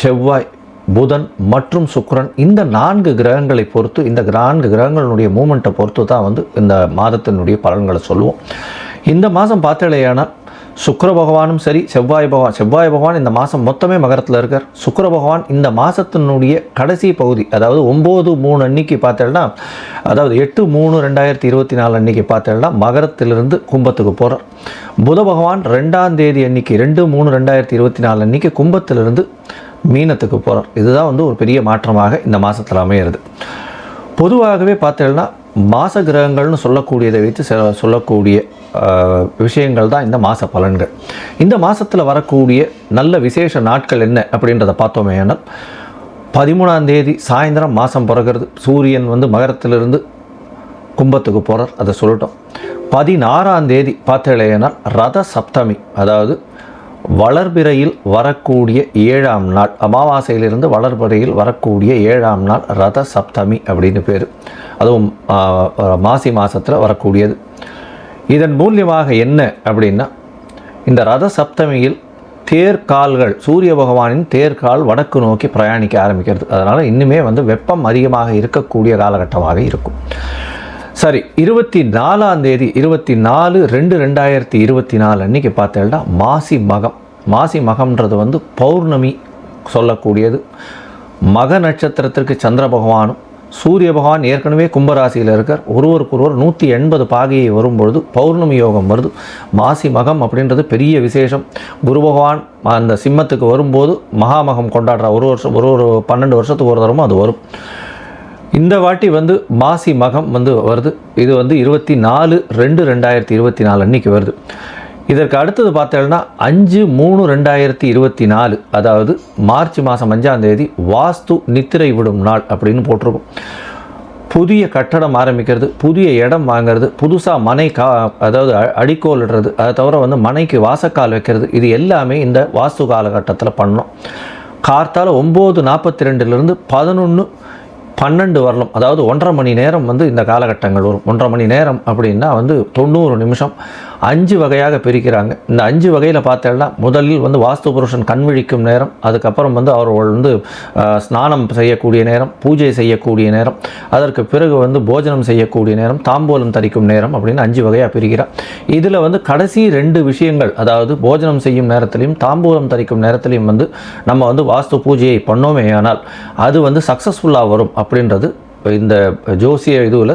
செவ்வாய் புதன் மற்றும் சுக்கரன் இந்த நான்கு கிரகங்களை பொறுத்து இந்த நான்கு கிரகங்களுடைய மூமெண்ட்டை பொறுத்து தான் வந்து இந்த மாதத்தினுடைய பலன்களை சொல்லுவோம். இந்த மாதம் பார்த்தலையானால் சுக்கர பகவானும் சரி செவ்வாய் பகவான் செவ்வாய் பகவான் இந்த மாதம் மொத்தமே மகரத்தில் இருக்கார். சுக்கர பகவான் இந்த மாதத்தினுடைய கடைசி பகுதி அதாவது ஒம்பது மூணு அன்னைக்கு பார்த்தேன்னா அதாவது எட்டு மூணு ரெண்டாயிரத்தி இருபத்தி நாலு அன்னைக்கு பார்த்தேன்னா மகரத்திலிருந்து கும்பத்துக்கு போகிறார் புத பகவான் ரெண்டாம் தேதி அன்னைக்கு ரெண்டு மூணு ரெண்டாயிரத்தி இருபத்தி நாலு அன்னைக்கு கும்பத்திலிருந்து மீனத்துக்கு போகிறார் இதுதான் வந்து ஒரு பெரிய மாற்றமாக இந்த மாதத்தில் அமையிறது. பொதுவாகவே பார்த்தீங்கன்னா மாச கிரகங்கள்னு சொல்லக்கூடியதை வைத்து சொல்லக்கூடிய விஷயங்கள் தான் இந்த மாத பலன்கள். இந்த மாதத்தில் வரக்கூடிய நல்ல விசேஷ நாட்கள் என்ன அப்படின்றத பார்த்தோமே ஆனால் பதிமூணாம் தேதி சாயந்தரம் மாதம் பிறகுறது சூரியன் வந்து மகரத்திலிருந்து கும்பத்துக்கு போகிறார் அதை சொல்லட்டும். பதினாறாம் தேதி பார்த்தேன்னா ரத சப்தமி அதாவது வளர்பிறையில் வரக்கூடிய ஏழாம் நாள் அமாவாசையிலிருந்து வளர்பிறையில் வரக்கூடிய ஏழாம் நாள் ரத சப்தமி அப்படின்னு பேர். அதுவும் மாசி மாதத்தில் வரக்கூடியது. இதன் மூலியமாக என்ன அப்படின்னா இந்த ரத சப்தமியில் தேர்கால்கள் சூரிய பகவானின் தேர்கால் வடக்கு நோக்கி பிரயாணிக்க ஆரம்பிக்கிறது. அதனால் இன்னுமே வந்து வெப்பம் அதிகமாக இருக்கக்கூடிய காலகட்டமாக இருக்கும். சரி இருபத்தி நாலாம் தேதி இருபத்தி நாலு ரெண்டு ரெண்டாயிரத்தி இருபத்தி நாலு அன்றைக்கி பார்த்தேன்னா மாசி மகம். மாசி மகம்ன்றது வந்து பௌர்ணமி சொல்லக்கூடியது. மக நட்சத்திரத்திற்கு சந்திர பகவானும் சூரிய பகவான் ஏற்கனவே கும்பராசியில் இருக்கார். ஒருவருக்கொருவர் நூற்றி எண்பது பாகையை வரும்பொழுது பௌர்ணமி யோகம் வருது. மாசி மகம் அப்படின்றது பெரிய விசேஷம். குரு பகவான் அந்த சிம்மத்துக்கு வரும்போது மகாமகம் கொண்டாடுற ஒரு வருஷம் ஒரு ஒரு பன்னெண்டு வருஷத்துக்கு ஒரு தரமும் அது வரும். இந்த வாட்டி வந்து மாசி மகம் வந்து வருது. இது வந்து இருபத்தி நாலு ரெண்டு ரெண்டாயிரத்தி இருபத்தி நாலு அன்னைக்கு வருது. இதற்கு அடுத்தது பார்த்தோம்னா அஞ்சு மூணு ரெண்டாயிரத்தி இருபத்தி நாலு அதாவது மார்ச் மாதம் அஞ்சாம் தேதி வாஸ்து நித்திரை விடும் நாள் அப்படின்னு போட்டிருக்கும். புதிய கட்டடம் ஆரம்பிக்கிறது புதிய இடம் வாங்குறது புதுசாக மனை கா அதாவது அ- அடிக்கோல் இடுறது அதை தவிர வந்து மனைக்கு வாசக்கால் வைக்கிறது இது எல்லாமே இந்த வாஸ்து காலகட்டத்தில் பண்ணோம் கார்த்தால் ஒம்பது நாற்பத்தி ரெண்டுலேருந்து பதினொன்று பன்னெண்டு வரலாம் அதாவது ஒன்றரை மணி நேரம் வந்து இந்த காலகட்டங்கள் வரும். ஒன்றரை மணி நேரம் அப்படின்னா வந்து தொண்ணூறு நிமிஷம். அஞ்சு வகையாக பிரிக்கிறாங்க. இந்த அஞ்சு வகையில் பார்த்தேன்னா முதலில் வந்து வாஸ்து புருஷன் கண் விழிக்கும் நேரம் அதுக்கப்புறம் வந்து அவர்கள் வந்து ஸ்நானம் செய்யக்கூடிய நேரம் பூஜை செய்யக்கூடிய நேரம் அதற்கு பிறகு வந்து போஜனம் செய்யக்கூடிய நேரம் தாம்பூலம் தரிக்கும் நேரம் அப்படின்னு அஞ்சு வகையாக பிரிக்கிறார். இதில் வந்து கடைசி ரெண்டு விஷயங்கள் அதாவது போஜனம் செய்யும் நேரத்திலையும் தாம்பூலம் தரிக்கும் நேரத்திலையும் வந்து நம்ம வந்து வாஸ்து பூஜையை பண்ணோமே ஆனால் அது வந்து சக்ஸஸ்ஃபுல்லாக வரும் அப்படின்றது இந்த ஜோசிய இதுவில்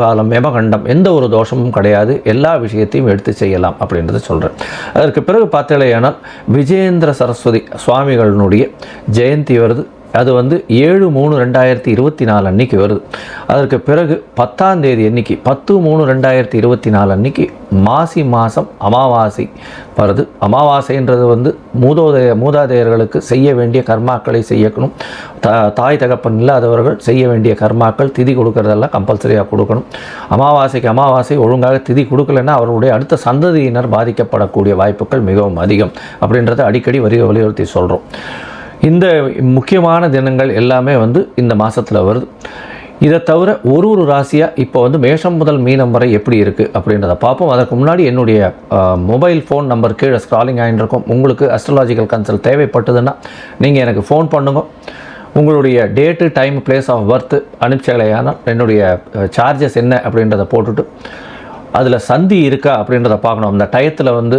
காலம் யமகண்டம் எந்த ஒரு தோஷமும் கிடையாது. எல்லா விஷயத்தையும் எடுத்து செய்யலாம் அப்படின்றத சொல்கிறேன் அதற்கு பிறகு பார்த்தீங்களேயானால் விஜயேந்திர சரஸ்வதி சுவாமிகளினுடைய ஜெயந்தி வருது. அது வந்து ஏழு மூணு ரெண்டாயிரத்தி இருபத்தி நாலு அன்னைக்கு வருது. அதற்கு பிறகு பத்தாம் தேதி அன்னைக்கு பத்து மூணு ரெண்டாயிரத்தி இருபத்தி நாலு அன்னைக்கு மாசி மாதம் அமாவாசை வருது. அமாவாசைன்றது வந்து மூதோதய மூதாதையர்களுக்கு செய்ய வேண்டிய கர்மாக்களை செய்யணும் த தாய் தகப்பன் இல்லாதவர்கள் செய்ய வேண்டிய கர்மாக்கள் திதி கொடுக்கறதெல்லாம் கம்பல்சரியாக கொடுக்கணும். அமாவாசைக்கு அமாவாசை ஒழுங்காக திதி கொடுக்கலன்னா அவர்களுடைய அடுத்த சந்ததியினர் பாதிக்கப்படக்கூடிய வாய்ப்புகள் மிகவும் அதிகம் அப்படின்றத அடிக்கடி வரி வலியுறுத்தி சொல்கிறோம் இந்த முக்கியமான தினங்கள் எல்லாமே வந்து இந்த மாதத்தில் வருது. இதை தவிர ஒரு ஒரு ராசியாக இப்போ வந்து மேஷம் முதல் மீனம் வரை எப்படி இருக்குது அப்படின்றத பார்ப்போம். அதற்கு முன்னாடி என்னுடைய மொபைல் ஃபோன் நம்பர் கீழே ஸ்க்ராலிங் ஆகிட்டுருக்கும் உங்களுக்கு அஸ்ட்ராலாஜிக்கல் கன்சல்ட் தேவைப்பட்டதுன்னா நீங்கள் எனக்கு ஃபோன் பண்ணுங்க. உங்களுடைய date time place of birth அனுப்பிச்சலையானால் என்னுடைய சார்ஜஸ் என்ன அப்படின்றத போட்டுட்டு அதில் சந்தி இருக்கா அப்படின்றத பார்க்கணும். அந்த டயத்தில் வந்து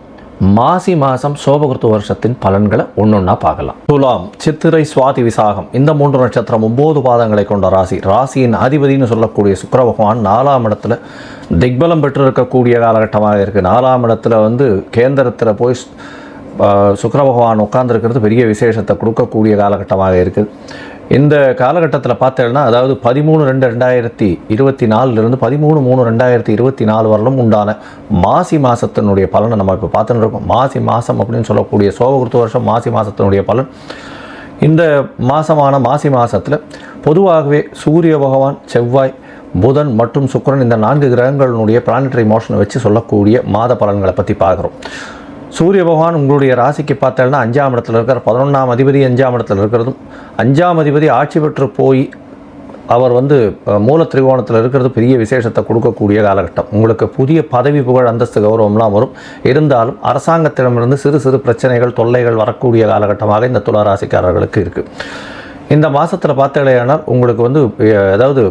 மாசி மாதம் சோபகிருத்து வருஷத்தின் பலன்களை ஒன்றொன்னா பார்க்கலாம். துலாம் சித்திரை சுவாதி விசாகம். இந்த மூன்று நட்சத்திரம் ஒம்பது பாதங்களை கொண்ட ராசி. ராசியின் அதிபதினு சொல்லக்கூடிய சுக்கர பகவான் நாலாம் இடத்துல திக்பலம் பெற்று இருக்கக்கூடிய காலகட்டமாக இருக்குது நாலாம் இடத்துல வந்து கேந்திரத்தில் போய் சுக்கர பகவான் உட்கார்ந்துருக்கிறது. பெரிய விசேஷத்தை கொடுக்கக்கூடிய காலகட்டமாக இருக்குது இந்த காலகட்டத்தில் பார்த்தேன்னா அதாவது பதிமூணு ரெண்டு ரெண்டாயிரத்தி இருபத்தி நாலுலேருந்து பதிமூணு மூணு ரெண்டாயிரத்தி இருபத்தி நாலு வரலும் உண்டான மாசி மாதத்தினுடைய பலனை நம்ம இப்போ பார்த்துட்டு இருக்கோம். மாசி மாதம் அப்படின்னு சொல்லக்கூடிய சோபகிருத்து வருஷம் மாசி மாதத்தினுடைய பலன். இந்த மாதமான மாசி மாதத்தில் பொதுவாகவே சூரிய பகவான் செவ்வாய் புதன் மற்றும் சுக்கிரன் இந்த நான்கு கிரகங்களுடைய பிளானட்டரி மோஷனை வச்சு சொல்லக்கூடிய மாத பலன்களை பற்றி பார்க்குறோம். சூரிய பகவான் உங்களுடைய ராசிக்கு பார்த்தேன்னா அஞ்சாம் இடத்துல இருக்கிற பதினொன்றாம் அதிபதி அஞ்சாம் இடத்துல இருக்கிறதும் அஞ்சாம் அதிபதி ஆட்சி பெற்று போய் அவர் வந்து மூல திரிகோணத்தில் இருக்கிறது பெரிய விசேஷத்தை கொடுக்கக்கூடிய காலகட்டம். உங்களுக்கு புதிய பதவி புகழ் அந்தஸ்து கௌரவம்லாம் வரும். இருந்தாலும் அரசாங்கத்திடமிருந்து சிறு சிறு பிரச்சனைகள் தொல்லைகள் வரக்கூடிய காலகட்டமாக இந்த துளாராசிக்காரர்களுக்கு இருக்குது இந்த மாதத்தில் பார்த்தீங்களேனால் உங்களுக்கு வந்து அதாவது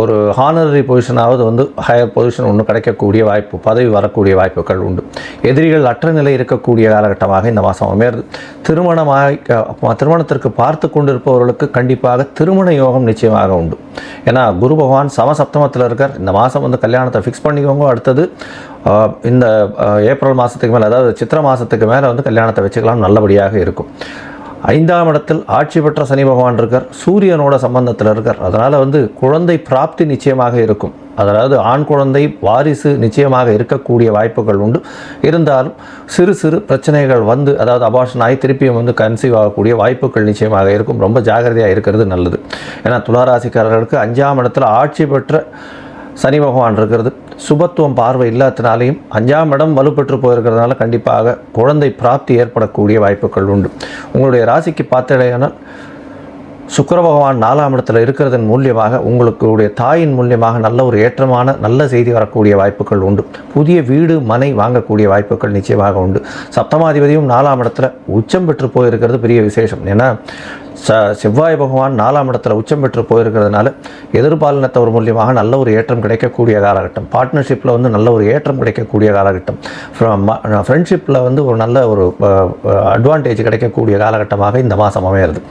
ஒரு ஹானரரி பொசிஷனாவது வந்து ஹையர் பொசிஷன் ஒன்று கிடைக்கக்கூடிய வாய்ப்பு பதவி வரக்கூடிய வாய்ப்புகள் உண்டு. எதிரிகள் அற்ற நிலை இருக்கக்கூடிய காலகட்டமாக இந்த மாதம் அமையிறது. திருமணமாக திருமணத்திற்கு பார்த்து கொண்டிருப்பவர்களுக்கு கண்டிப்பாக திருமண யோகம் நிச்சயமாக உண்டு. ஏன்னா குரு பகவான் சமசப்தமத்தில் இருக்கார். இந்த மாதம் வந்து கல்யாணத்தை ஃபிக்ஸ் பண்ணிக்கோங்க. அடுத்தது இந்த ஏப்ரல் மாதத்துக்கு மேலே அதாவது சித்திரை மாதத்துக்கு மேலே வந்து கல்யாணத்தை வச்சுக்கலாம். நல்லபடியாக இருக்கும். ஐந்தாம் இடத்தில் ஆட்சி பெற்ற சனி பகவான் இருக்கார் சூரியனோட சம்பந்தத்தில் இருக்கார். அதனால் வந்து குழந்தை பிராப்தி நிச்சயமாக இருக்கும். அதாவது ஆண் குழந்தை வாரிசு நிச்சயமாக இருக்கக்கூடிய வாய்ப்புகள் உண்டு. இருந்தாலும் சிறு சிறு பிரச்சனைகள் வந்து அதாவது அபாஷன் ஆகி திருப்பியும் வந்து கன்சீவ் ஆகக்கூடிய வாய்ப்புகள் நிச்சயமாக இருக்கும். ரொம்ப ஜாகிரதையாக இருக்கிறது நல்லது. ஏன்னா துளாராசிக்காரர்களுக்கு அஞ்சாம் இடத்துல ஆட்சி பெற்ற சனி பகவான் இருக்கிறது. சுபத்துவம் பார்வை இல்லாதனாலையும் அஞ்சாம் இடம் வலுப்பெற்று போயிருக்கிறதுனால கண்டிப்பாக குழந்தை பிராப்தி ஏற்படக்கூடிய வாய்ப்புகள் உண்டு. உங்களுடைய ராசிக்கு பார்த்தடையானால் சுக்கர பகவான் நாலாம் இடத்துல இருக்கிறதன் மூலியமாக உங்களுடைய தாயின் மூலியமாக நல்ல ஒரு ஏற்றமான நல்ல செய்தி வரக்கூடிய வாய்ப்புகள் உண்டு. புதிய வீடு மனை வாங்கக்கூடிய வாய்ப்புகள் நிச்சயமாக உண்டு. சப்தமாதிபதியும் நாலாம் இடத்துல உச்சம் பெற்று போயிருக்கிறது பெரிய விசேஷம். ஏன்னா ச செவ்வாய் பகவான் நாலாம் இடத்துல உச்சம் பெற்று போயிருக்கிறதுனால எதிர்பாலினத்தவர் மூலியமாக நல்ல ஒரு ஏற்றம் கிடைக்கக்கூடிய காலகட்டம். பார்ட்னர்ஷிப்பில் வந்து நல்ல ஒரு ஏற்றம் கிடைக்கக்கூடிய காலகட்டம். ஃப்ரெண்ட்ஷிப்பில் வந்து ஒரு நல்ல ஒரு அட்வான்டேஜ் கிடைக்கக்கூடிய காலகட்டமாக இந்த மாதம் அமையிறது.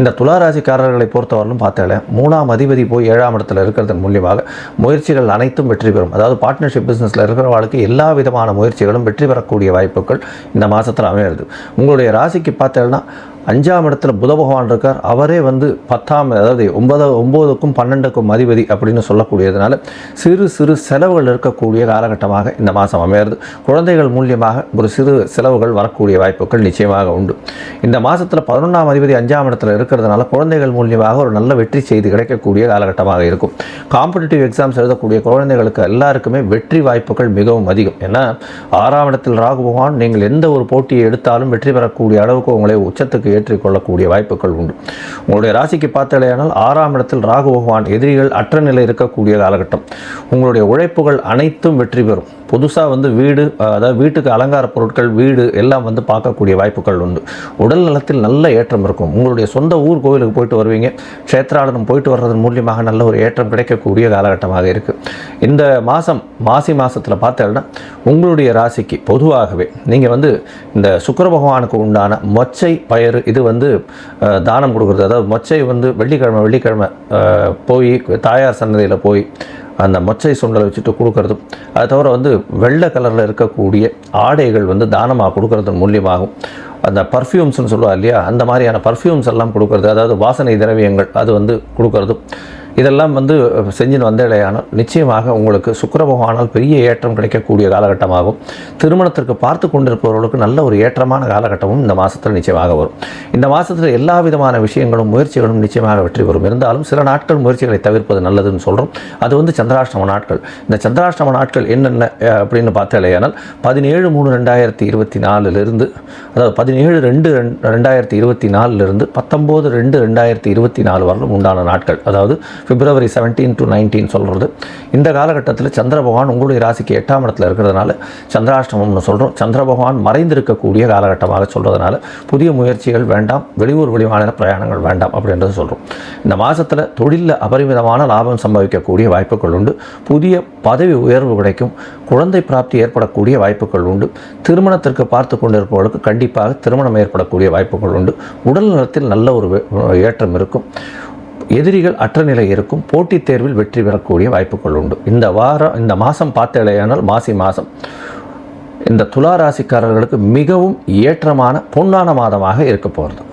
இந்த துளாராசிக்காரர்களை பொறுத்தவரையிலும் பார்த்தாலே மூணாம் அதிபதி போய் ஏழாம் இடத்துல இருக்கிறதன் மூலியமாக முயற்சிகள் அனைத்தும் வெற்றி பெறும். அதாவது பார்ட்னர்ஷிப் பிஸ்னஸில் இருக்கிறவர்களுக்கு எல்லா விதமான முயற்சிகளும் வெற்றி பெறக்கூடிய வாய்ப்புகள் இந்த மாதத்தில் அமையிறது. உங்களுடைய ராசிக்கு பார்த்தேன்னா அஞ்சாம் இடத்துல புத பகவான் இருக்கார். அவரே வந்து பத்தாம் அதாவது ஒன்பது ஒம்போதுக்கும் பன்னெண்டுக்கும் அதிபதி அப்படின்னு சொல்லக்கூடியதுனால சிறு சிறு செலவுகள் இருக்கக்கூடிய காலகட்டமாக இந்த மாதம் அமையிறது குழந்தைகள் மூலியமாக ஒரு சிறு செலவுகள் வரக்கூடிய வாய்ப்புகள் நிச்சயமாக உண்டு. இந்த மாதத்தில் பதினொன்றாம் அதிபதி அஞ்சாம் இடத்துல இருக்கிறதுனால குழந்தைகள் மூலியமாக ஒரு நல்ல வெற்றி செய்தி கிடைக்கக்கூடிய காலகட்டமாக இருக்கும். காம்படிட்டிவ் எக்ஸாம்ஸ் எழுதக்கூடிய குழந்தைகளுக்கு எல்லாருக்குமே வெற்றி வாய்ப்புகள் மிகவும் அதிகம். ஏன்னா ஆறாம் இடத்தில் ராகு பகவான் நீங்கள் எந்த ஒரு போட்டியை எடுத்தாலும் வெற்றி பெறக்கூடிய அளவுக்கு உங்களை உச்சத்துக்கு ஏற்றிக்கொள்ளக்கூடிய வாய்ப்புகள் உண்டு. உங்களுடைய ராசிக்கு பார்த்தாலேயானால் ஆறாம் இடத்தில் ராகு பகவான் எதிரிகள் அற்ற நிலை இருக்கக்கூடிய காலகட்டம். உங்களுடைய உழைப்புகள் அனைத்தும் வெற்றி பெறும். புதுசாக வந்து வீடு அதாவது வீட்டுக்கு அலங்கார பொருட்கள் வீடு எல்லாம் வந்து பார்க்கக்கூடிய வாய்ப்புகள் உண்டு. உடல் நலத்தில் நல்ல ஏற்றம் இருக்கும். உங்களுடைய சொந்த ஊர் கோவிலுக்கு போயிட்டு வருவீங்க. க்ஷேத்ராடனம் போயிட்டு வர்றதன் மூலியமாக நல்ல ஒரு ஏற்றம் கிடைக்கக்கூடிய காலகட்டமாக இருக்குது இந்த மாதம் மாசி மாதத்தில் பார்த்தேன்னா உங்களுடைய ராசிக்கு பொதுவாகவே நீங்கள் வந்து இந்த சுக்கர பகவானுக்கு உண்டான மொச்சை பயிறு இது வந்து தானம் கொடுக்குறது. அதாவது மொச்சை வந்து வெள்ளிக்கிழமை வெள்ளிக்கிழமை போய் தாயார் சன்னதியில் போய் அந்த மொச்சை சுண்டலை வச்சுட்டு கொடுக்கறதும் அது தவிர வந்து வெள்ளை கலரில் இருக்கக்கூடிய ஆடைகள் வந்து தானமாக கொடுக்கறதன் மூலியமாகும். அந்த பர்ஃப்யூம்ஸ்னு சொல்லுவா இல்லையா? அந்த மாதிரியான பர்ஃப்யூம்ஸ் எல்லாம் கொடுக்கறது அதாவது வாசனை திரவியங்கள் அது வந்து கொடுக்கறதும். இதெல்லாம் வந்து செஞ்சுன்னு வந்தடையானால் நிச்சயமாக உங்களுக்கு சுக்கிர பகவானால் பெரிய ஏற்றம் கிடைக்கக்கூடிய காலகட்டமாகும். திருமணத்திற்கு பார்த்து கொண்டிருப்பவர்களுக்கு நல்ல ஒரு ஏற்றமான காலகட்டமும் இந்த மாதத்தில் நிச்சயமாக வரும். இந்த மாதத்தில் எல்லா விதமான விஷயங்களும் முயற்சிகளும் நிச்சயமாக வெற்றி பெறும். இருந்தாலும் சில நாட்கள் முயற்சிகளை தவிர்ப்பது நல்லதுன்னு சொல்கிறோம் அது வந்து சந்திராஷ்டம நாட்கள். இந்த சந்திராஷ்டம நாட்கள் என்னென்ன அப்படின்னு பார்த்தாலேயானால் பதினேழு மூணு ரெண்டாயிரத்தி இருபத்தி நாலுலேருந்து அதாவது பதினேழு ரெண்டு ரெண்டாயிரத்தி இருபத்தி நாலுலேருந்து பத்தொம்போது ரெண்டு ரெண்டாயிரத்தி இருபத்தி நாலு வரலும் உண்டான நாட்கள். அதாவது பிப்ரவரி செவன்டீன் டு நைன்டீன் சொல்கிறது இந்த காலகட்டத்தில் சந்திர பகவான் உங்களுடைய ராசிக்கு எட்டாம் இடத்துல இருக்கிறதுனால சந்திராஷ்டமம்னு சொல்கிறோம் சந்திர பகவான் மறைந்திருக்கக்கூடிய காலகட்டமாக சொல்கிறதுனால புதிய முயற்சிகள் வேண்டாம் வெளியூர் வெளிமாநில பிரயாணங்கள் வேண்டாம் அப்படின்றது சொல்கிறோம் இந்த மாதத்தில் தொழிலில் அபரிமிதமான லாபம் சம்பவிக்கக்கூடிய வாய்ப்புகள் உண்டு. புதிய பதவி உயர்வு கிடைக்கும். குழந்தை பிராப்தி ஏற்படக்கூடிய வாய்ப்புகள் உண்டு. திருமணத்திற்கு பார்த்து கொண்டிருப்பவர்களுக்கு கண்டிப்பாக திருமணம் ஏற்படக்கூடிய வாய்ப்புகள் உண்டு. உடல் நலத்தில் நல்ல ஒரு ஏற்றம் இருக்கும். எதிரிகள் அற்ற நிலை இருக்கும் போட்டித் தேர்வில் வெற்றி பெறக்கூடிய வாய்ப்புகள் உண்டு. இந்த வாரம் இந்த மாதம் பார்த்தேடையானால் மாசி மாதம் இந்த துலா ராசிக்காரர்களுக்கு மிகவும் ஏற்றமான பொன்னான மாதமாக இருக்க போகிறது.